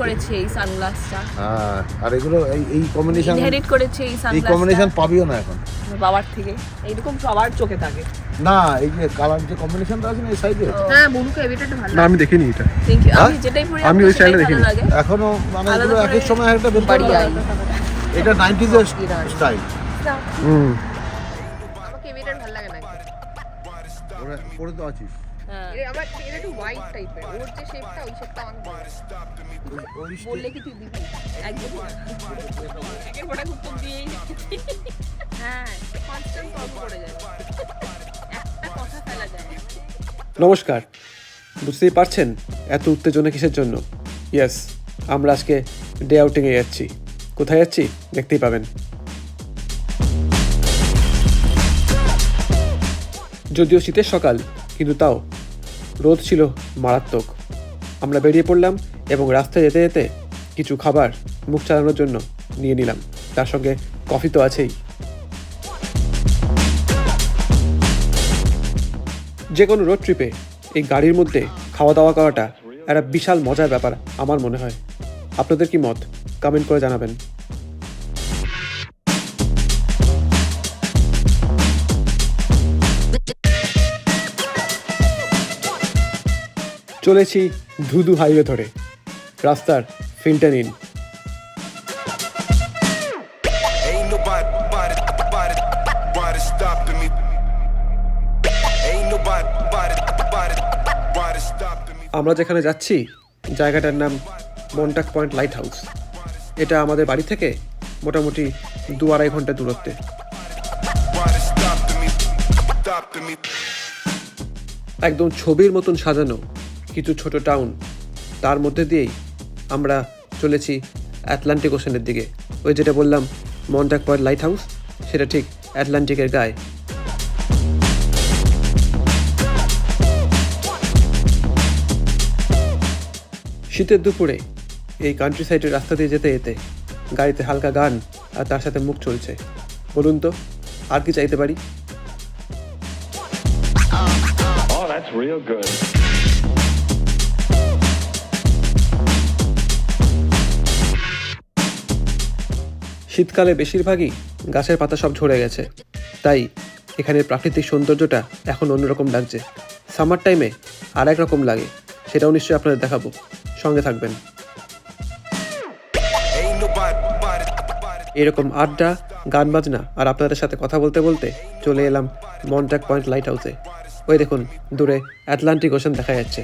করেছে এই সানগ্লাসটা হ্যাঁ আর এগুলো এই এই কম্বিনেশন ইনহেরিট করেছে এই এই কম্বিনেশন পাবিও না এখন। বাবার থেকে। এইরকম সবার চোখে থাকে। না এই যে কালার যে কম্বিনেশনটা আছে না এই সাইডে হ্যাঁ বনুকে এবিটা ভালো না আমি দেখিনি এটা। থ্যাংক ইউ আমি? যেটাই পড়ি আমি ওই সেটাই দেখিনি। এখনও মানে এগুলো এক এক সময় একটা বের বাড়ি এটা নাইনটিজ এর স্টাইল হুম। আমাকে এবিটার ভালো লাগে না। ওরা পরে তো আছিস। এর একটু হোয়াইট টাইপের ওর যে শেপটা ওই শেপটা আমাকে ভালো লাগে। ওই- ওই বললে কি তুই দিবি? একদম একের পর এক দিয়েই হ্যাঁ কনস্ট্যান্ট তর্ক করে যাবে একটা কথা ফেলা যায় নমস্কার। বুঝতেই পারছেন এত উত্তেজনা কিসের জন্য? ইয়েস আমরা আজকে ডে আউটিংয়ে যাচ্ছি। কোথায় যাচ্ছি? দেখতেই পাবেন। যদিও শীতের সকাল কিন্তু তাও রোদ ছিল মারাত্মক। আমরা বেরিয়ে পড়লাম এবং রাস্তায় যেতে যেতে কিছু খাবার মুখ চালানোর জন্য নিয়ে নিলাম। তার সঙ্গে কফি তো আছেই। যে কোনো রোড ট্রিপে এই গাড়ির মধ্যে খাওয়া দাওয়া করাটা একটা বিশাল মজার ব্যাপার আমার মনে হয়। আপনাদের কি মত? কমেন্ট করে জানাবেন। চলেছি ধুধু হাইওয়ে ধরে। রাস্তার ফিল্টার নিন. আমরা যেখানে যাচ্ছি জায়গাটার নাম মন্টাক পয়েন্ট লাইট হাউস এটা আমাদের বাড়ি থেকে মোটামুটি দু আড়াই ঘণ্টা দূরত্বে। একদম ছবির মতন সাজানো কিছু ছোট টাউন তার মধ্যে দিয়েই আমরা চলেছি অ্যাটলান্টিক ওশানের দিকে। ওই যেটা বললাম মন্টাক পয়েন্ট লাইট হাউস সেটা ঠিক অ্যাটলান্টিকের গায়ে। শীতের দুপুরে এই কান্ট্রি সাইডের রাস্তা দিয়ে যেতে যেতে গাড়িতে হালকা গান আর তার সাথে মুখ চলছে। বলুন তো আর কি চাইতে পারি? Oh, that's real good. শীতকালে বেশিরভাগই গাছের পাতা সব ঝরে গেছে। তাই এখানের প্রাকৃতিক সৌন্দর্যটা এখন অন্যরকম লাগছে। সামার টাইমে আর এক রকম লাগে, সেটাও নিশ্চয়ই আপনাদের দেখাবো। সঙ্গে থাকবেন. এরকম আড্ডা গান বাজনা আর আপনাদের সাথে কথা বলতে বলতে চলে এলাম মন্টাক পয়েন্ট লাইট হাউসে ওই দেখুন, দূরে অ্যাটলান্টিক ওশান দেখা যাচ্ছে।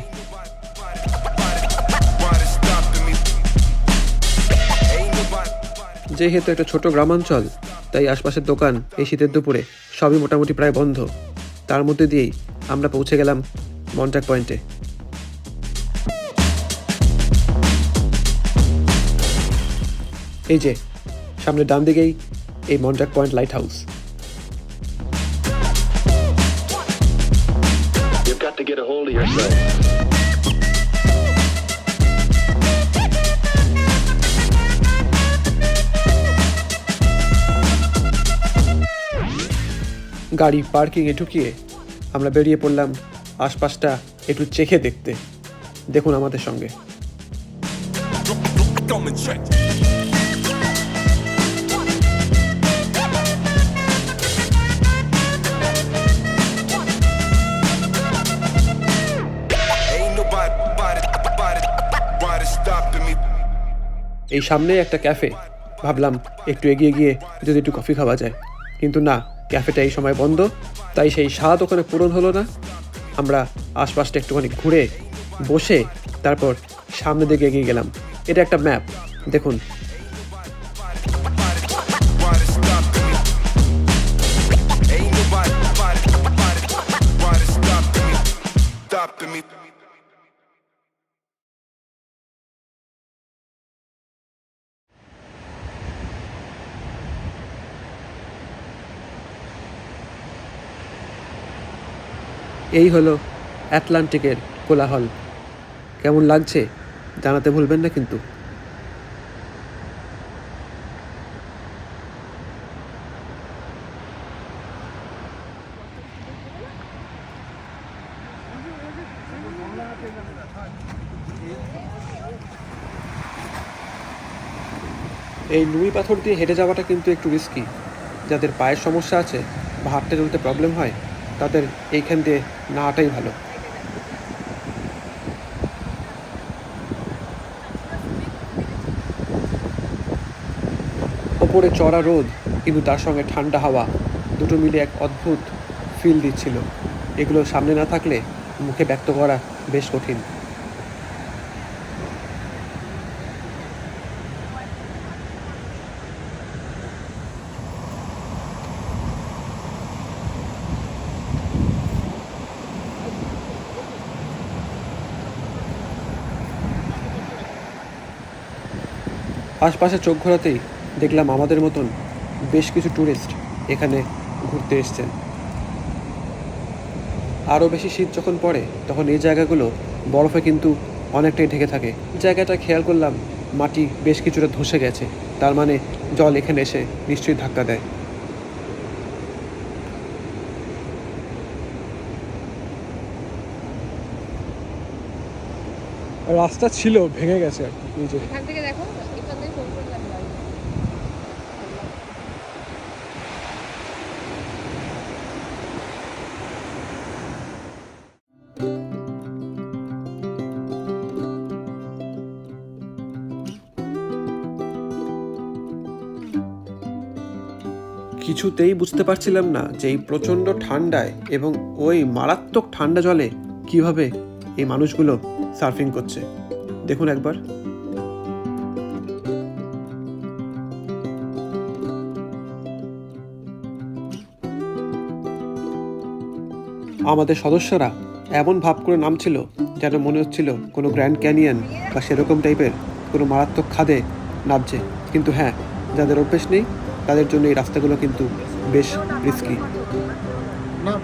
যেহেতু একটা ছোট গ্রামাঞ্চল, তাই আশপাশের দোকান এই শীতের দুপুরে সবই মোটামুটি প্রায় বন্ধ। তার মধ্যে দিয়েই আমরা পৌঁছে গেলাম মন্টাক পয়েন্টে। এই যে সামনে ডান দিকেই এই Montauk point lighthouse get a hold of yourself. গাড়ি পার্কিংয়ে ঢুকিয়ে আমরা বেরিয়ে পড়লাম আশপাশটা একটু চেখে দেখতে। দেখুন আমাদের সঙ্গে. এই সামনে একটা ক্যাফে ভাবলাম একটু এগিয়ে গিয়ে যদি একটু কফি খাওয়া যায়। কিন্তু না ক্যাফেটা এই সময় বন্ধ, তাই সেই স্বাদ ওখানে পূরণ হলো না। আমরা আশপাশটা একটুখানি ঘুরে বসে তারপর সামনের দিকে এগিয়ে গেলাম। এটা একটা ম্যাপ। দেখুন এই হলো অ্যাটলান্টিকের কোলাহল। কেমন লাগছে জানাতে ভুলবেন না কিন্তু। এই নুড়ি পাথর দিয়ে হেঁটে যাওয়াটা কিন্তু একটু রিস্কি যাদের পায়ের সমস্যা আছে বা হাঁটতে চলতে প্রবলেম হয় তাদের এইখান দিয়ে নাটাই ভালো। ওপরে চড়া রোদ, কিন্তু তার সঙ্গে ঠান্ডা হাওয়া, দুটো মিলে এক অদ্ভুত ফিল দিচ্ছিল। এগুলো সামনে না থাকলে মুখে ব্যক্ত করা বেশ কঠিন। আশপাশে চোখ ঘোরাতেই দেখলাম আমাদের মতন বেশ কিছু ট্যুরিস্ট এখানে ঘুরতে এসছেন। আরও বেশি শীত যখন পড়ে, তখন এই জায়গাগুলো বরফে কিন্তু অনেকটাই ঢেকে থাকে। জায়গাটা খেয়াল করলাম, মাটি বেশ কিছুটা ধসে গেছে, তার মানে জল এখানে এসে নিশ্চয়ই ধাক্কা দেয়। রাস্তা ছিল, ভেঙে গেছে আর কি দেখো। কিছুতেই বুঝতে পারছিলাম না যে এই প্রচণ্ড ঠান্ডায় এবং ওই মারাত্মক ঠান্ডা জলে কীভাবে এই মানুষগুলো সার্ফিং করছে। দেখুন একবার। আমাদের সদস্যরা এমন ভাব করে নামছিল যেন মনে হচ্ছিল কোনো গ্র্যান্ড ক্যানিয়ন বা সেরকম টাইপের কোনো মারাত্মক খাদে নামছে। কিন্তু হ্যাঁ যাদের অভ্যেস নেই তাদের জন্য এই রাস্তাগুলো কিন্তু বেশ রিস্কি না।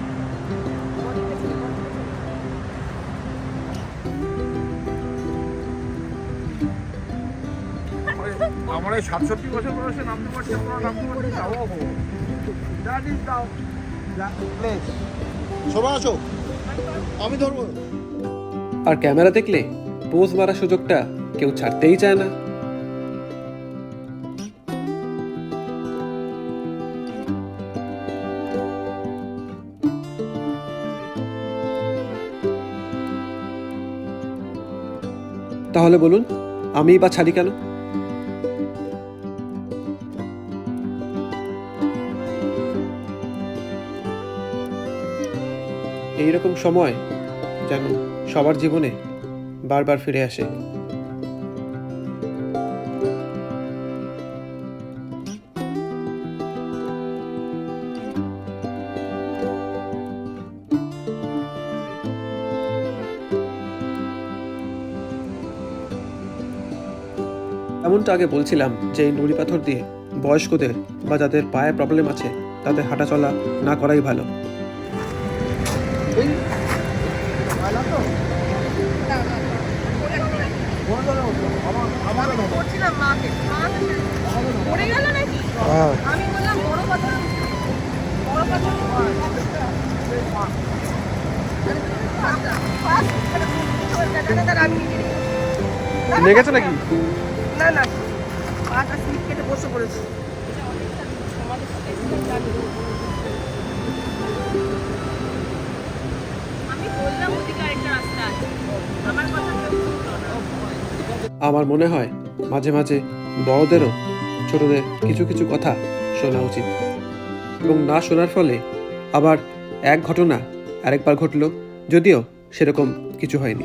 আমার এই সাতষট্টি বছর বয়সে নামতে পারছি আপনারা নামতে পারছি যাব দ্যাট ইজ দাও। প্লিজ সবাই আসো। আমি ধরবো। আর ক্যামেরা দেখলে পোজ মারার সুযোগটা কেউ ছাড়তেই চায় না। তাহলে বলুন আমি বা ছাড়ি কেন? এইরকম সময় যেন সবার জীবনে বারবার ফিরে আসে। এমনটা আগে বলছিলাম যে এই নুড়ি পাথর দিয়ে বয়স্কদের বা যাদের পায়ে প্রবলেম আছে তাদের হাঁটা চলা না করাই ভালো। আমি বললাম বড় বড় কথা লেগেছে নাকি? না না। পাটা স্লিপ কেটে বসে পড়েছে। আমি বললাম ওদিকে আরেকটা রাস্তা আছে। আমার কথা। আমার মনে হয় মাঝে মাঝে বড়দেরও ছোটদের কিছু কিছু কথা শোনা উচিত। এবং না শোনার ফলে আবার এক ঘটনা আরেকবার ঘটলো যদিও সেরকম কিছু হয়নি।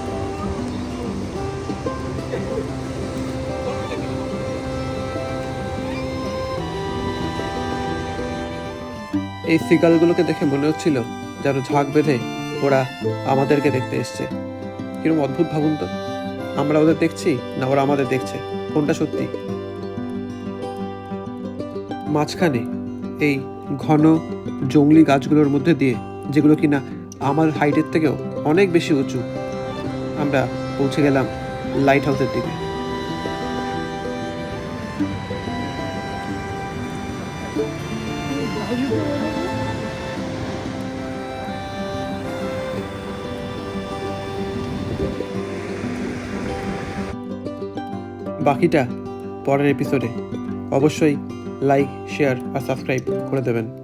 এই সিগালগুলোকে দেখে মনে হচ্ছিল যেন ঝাঁক বেঁধে ওরা আমাদেরকে দেখতে এসছে। কীরকম অদ্ভুত ভাবুন তো। আমরা ওদের দেখছি না ওরা আমাদের দেখছে। কোনটা সত্যি? মাঝখানে এই ঘন জংলি গাছগুলোর মধ্যে দিয়ে, যেগুলো কিনা আমার হাইটের থেকেও অনেক বেশি উঁচু, আমরা পৌঁছে গেলাম লাইট হাউসের দিকে। বাকিটা পরের এপিসোডে অবশ্যই লাইক শেয়ার আর সাবস্ক্রাইব করে দেবেন।